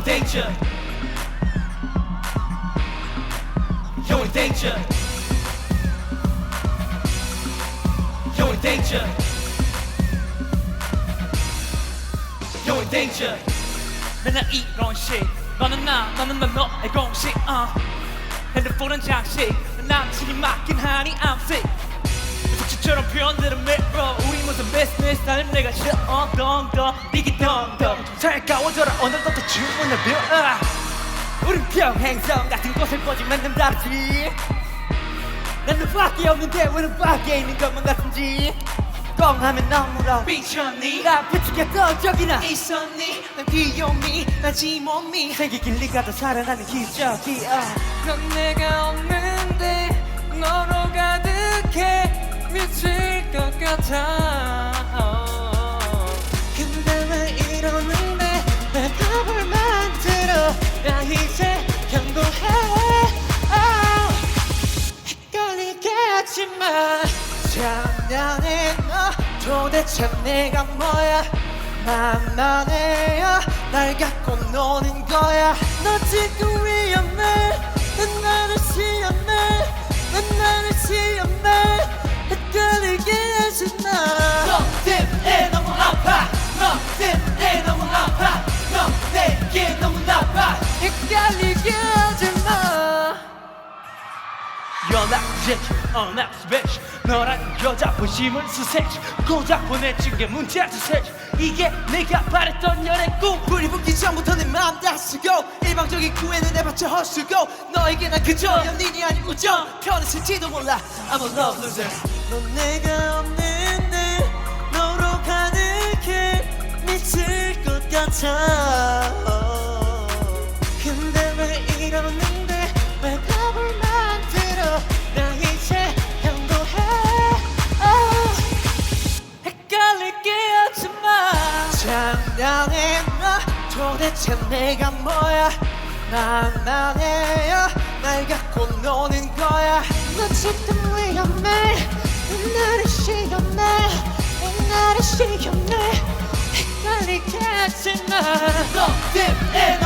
in danger. You're in danger. You're in danger. You're in danger. 맨날 이런 식 너는 나 너는 나 너의 공식 uh. 핸드폰은 장식 남친이 맞긴 하니 I'm sick 속시처럼 표현들은 mirror 우리 모두 비즈니스 나는 내가 덩덩 이기 덩덩 살가워져라 오늘부터 주문을 uh. 우린 평행성 같은 곳을 보지만 좀 다르지 난 너밖에 없는데 왜 너밖에 있는 것만 같은지 뻥하면 너무러 미쳤니? 나 부추겼던 적이나 있었니? 난 귀요미, 난 지몸이. 세계 길리가 더 살아나는 기적이야 넌 내가 없는데 미칠 것 같아. 근데 왜 이러는데 내 답을 만들어? 나 이제 경고해. oh. 헷갈리게 하지마 작년에 너 도대체 내가 뭐야? 만만해요. 날 갖고 노는 거야. 너 지금 위 연락 제출 언락 스페셜 너란 여자 본심을 수색시 고작 보내준 게 문제야 수색시 이게 내가 바랬던 연애 꿈. 불이 붙기 전부터 내 마음 다 쓰고 일방적인 구애는 내봤자 헛수고 너에게 난 그저 연인이 아닌 우정. 편했을지도 몰라. I'm a love loser 넌 내가 없는데 너로 가득해 미칠 것 같아 장난해 너 도대체 내가 뭐야? 만만해요 날 갖고 노는 거야. 너 지금 위험해 나를 시험해 나를 시험해 헷갈리게 하지 마. 너 때문에